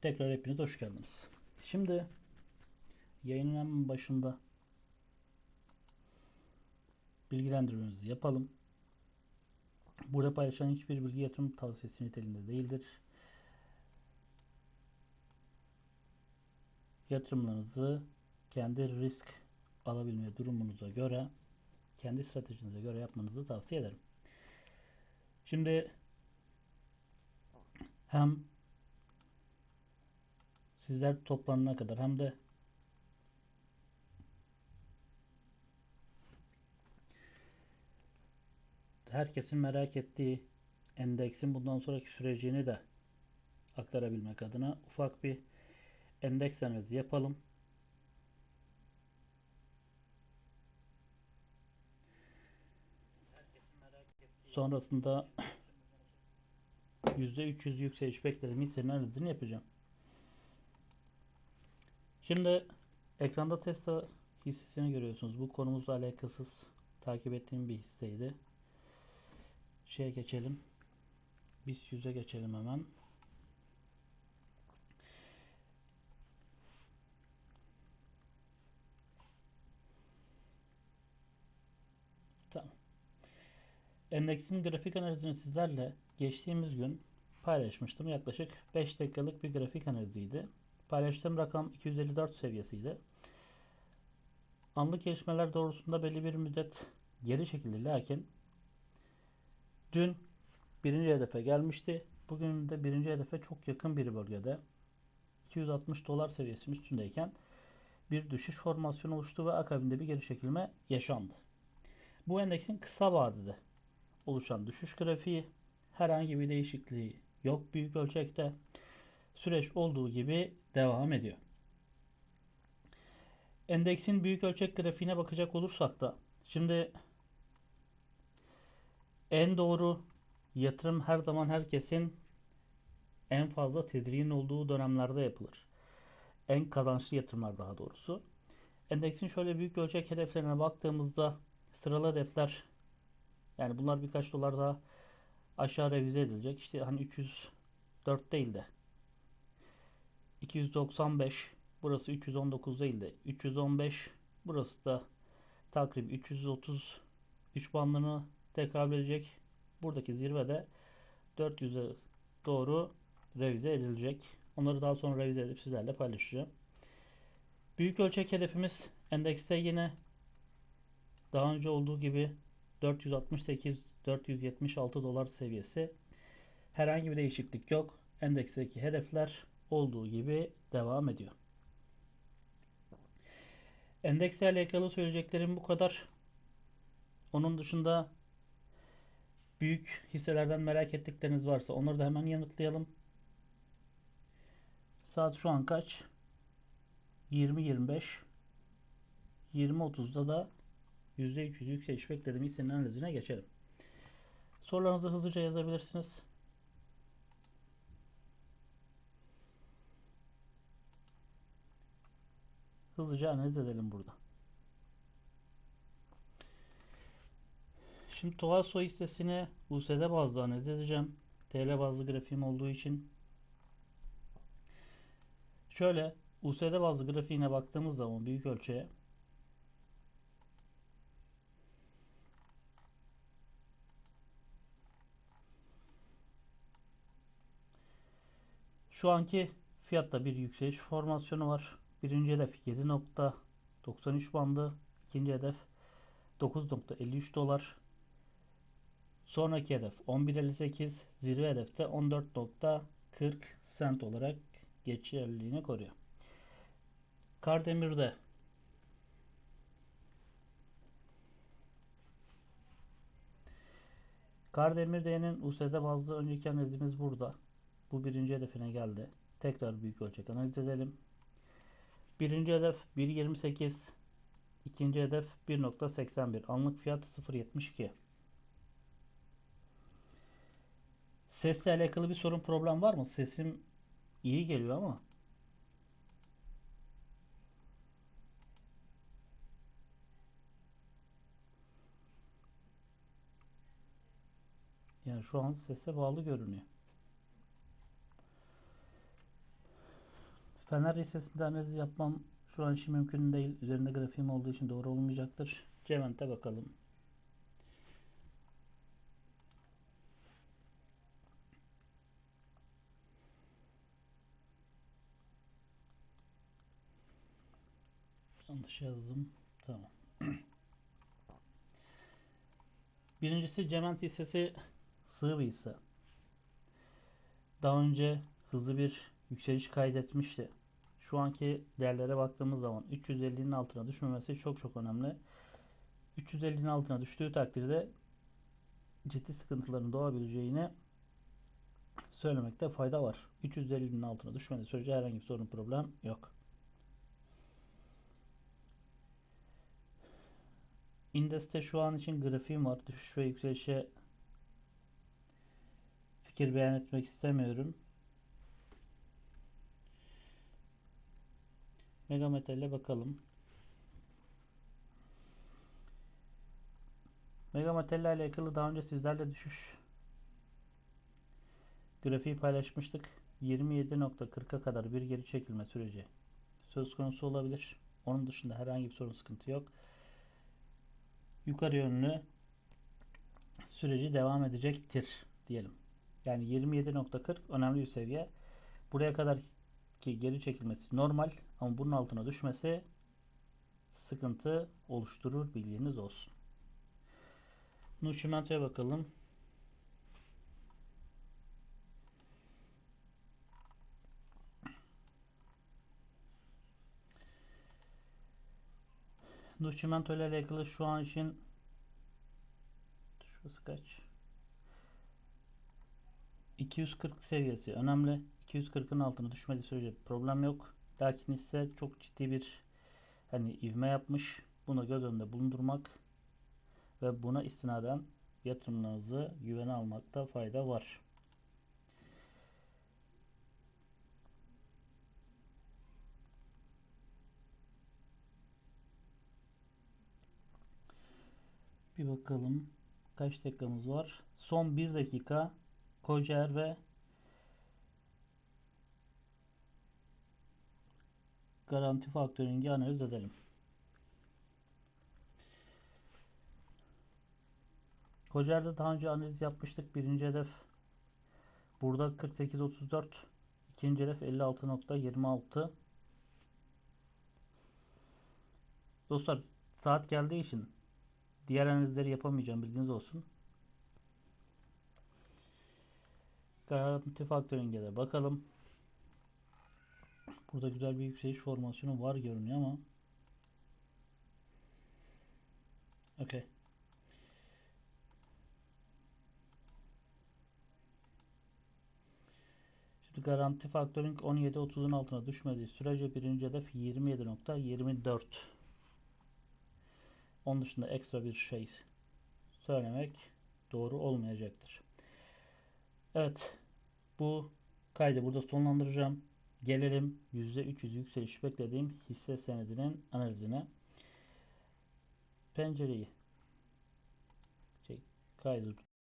Tekrar hepiniz hoş geldiniz. Şimdi yayının hemen başında bilgilendirmemizi yapalım. Burada paylaşılan hiçbir bilgi yatırım tavsiyesi niteliğinde değildir. Yatırımlarınızı kendi risk alabilme durumunuza göre, kendi stratejinize göre yapmanızı tavsiye ederim. Şimdi hem sizler toplanana kadar hem de herkesin merak ettiği endeksin bundan sonraki sürecini de aktarabilmek adına ufak bir endeks analizi yapalım. Sonrasında %300 yükseliş beklediğim hissenin analizini yapacağım. Şimdi ekranda Tesla hissesini görüyorsunuz. Bu konumuzla alakasız takip ettiğim bir hisseydi. Şeye geçelim. BIST 100'e geçelim hemen. Tamam. Endeksin grafik analizini sizlerle geçtiğimiz gün paylaşmıştım. Yaklaşık 5 dakikalık bir grafik analiziydi. Paylaştığım rakam 254 seviyesiydi. Anlık gelişmeler doğrusunda belli bir müddet geri çekildi. Lakin dün birinci hedefe gelmişti. Bugün de birinci hedefe çok yakın bir bölgede 260 dolar seviyesinin üstündeyken bir düşüş formasyonu oluştu ve akabinde bir geri çekilme yaşandı. Bu endeksin kısa vadede oluşan düşüş grafiği herhangi bir değişikliği yok büyük ölçekte. Süreç olduğu gibi devam ediyor. Endeksin büyük ölçek grafiğine bakacak olursak da şimdi en doğru yatırım her zaman herkesin en fazla tedirgin olduğu dönemlerde yapılır. En kazançlı yatırımlar daha doğrusu. Endeksin şöyle büyük ölçek hedeflerine baktığımızda sıralı hedefler yani bunlar birkaç dolar daha aşağı revize edilecek. İşte hani 304 değil de 295 burası 319 değil de 315 burası da takribi 330 3 bandını tekabül edecek. Buradaki zirvede 400'e doğru revize edilecek. Onları daha sonra revize edip sizlerle paylaşacağım. Büyük ölçek hedefimiz endekste yine daha önce olduğu gibi 468-476 dolar seviyesi. Herhangi bir değişiklik yok. Endeksteki hedefler olduğu gibi devam ediyor. Endeksle alakalı söyleyeceklerim bu kadar. Onun dışında büyük hisselerden merak ettikleriniz varsa onları da hemen yanıtlayalım. Saat şu an kaç? 20.25 20.30'da da %300 yükseliş beklediğim hissenin analizine geçelim. Sorularınızı hızlıca yazabilirsiniz. Hızlıca analiz edelim burada. Şimdi Tovaso hissesini USD bazlı analiz edeceğim. TL bazlı grafiğim olduğu için. Şöyle USD bazlı grafiğine baktığımız zaman büyük ölçüye Şu anki fiyatta bir yükseliş formasyonu var. Birinci hedef 7.93 bandı. ikinci hedef 9.53 dolar. Sonraki hedef 11.58. Zirve hedefte 14.40 sent olarak geçerliliğini koruyor. Kardemir'de Kardemir D'nin USD bazlı önceki analizimiz burada. Bu birinci hedefine geldi. Tekrar büyük ölçek analiz edelim. Birinci hedef 1.28. İkinci hedef 1.81. Anlık fiyat 0.72. Sesle alakalı bir sorun problem var mı? Sesim iyi geliyor ama. Yani şu an sese bağlı görünüyor. Fener hissesinde analiz yapmam şu an için mümkün değil. Üzerinde grafiğim olduğu için doğru olmayacaktır. Cevent'e bakalım. Yanlış yazdım. Tamam. Birincisi Cement hissesi sığ bir hisse. Daha önce hızlı bir yükseliş kaydetmişti. Şu anki değerlere baktığımız zaman 350'nin altına düşmemesi çok çok önemli. 350'nin altına düştüğü takdirde ciddi sıkıntıların doğabileceğini söylemekte fayda var. 350'nin altına düşmediği sürece herhangi bir sorun problem yok. Indes'te şu an için grafiğim var. Düşüş ve yükselişe fikir beyan etmek istemiyorum. Megametal'e bakalım. Megametal ile alakalı daha önce sizlerle düşüş grafiği paylaşmıştık. 27.40'a kadar bir geri çekilme süreci söz konusu olabilir. Onun dışında herhangi bir sorun sıkıntı yok. Yukarı yönlü süreci devam edecektir diyelim. Yani 27.40 önemli bir seviye. Buraya kadar ki geri çekilmesi normal ama bunun altına düşmesi sıkıntı oluşturur bilginiz olsun. Nuçimento'ya bakalım. Nuçimento ile alakalı şu an için şurası kaç? 240 seviyesi önemli. 240'ın altına düşmediği sürece problem yok. Lakin ise çok ciddi bir hani ivme yapmış. Bunu göz önünde bulundurmak ve buna istinaden yatırımlarınızı güvene almakta fayda var. Bir bakalım kaç dakikamız var. Son 1 dakika Kocer ve garanti faktörünü analiz edelim. Kocer'de daha önce analiz yapmıştık. Birinci hedef burada 48.34 ikinci hedef 56.26 Dostlar saat geldiği için diğer analizleri yapamayacağım bilginiz olsun. Garanti faktörünge de bakalım. Burada güzel bir yükseliş formasyonu var görünüyor ama Okey. Şimdi garanti faktörün 17.30'un altına düşmediği sürece birinci hedef 27.24 onun dışında ekstra bir şey söylemek doğru olmayacaktır. Evet. Bu kaydı burada sonlandıracağım. Gelelim %300 yükseliş beklediğim hisse senedinin analizine. Pencereyi şey, kaydı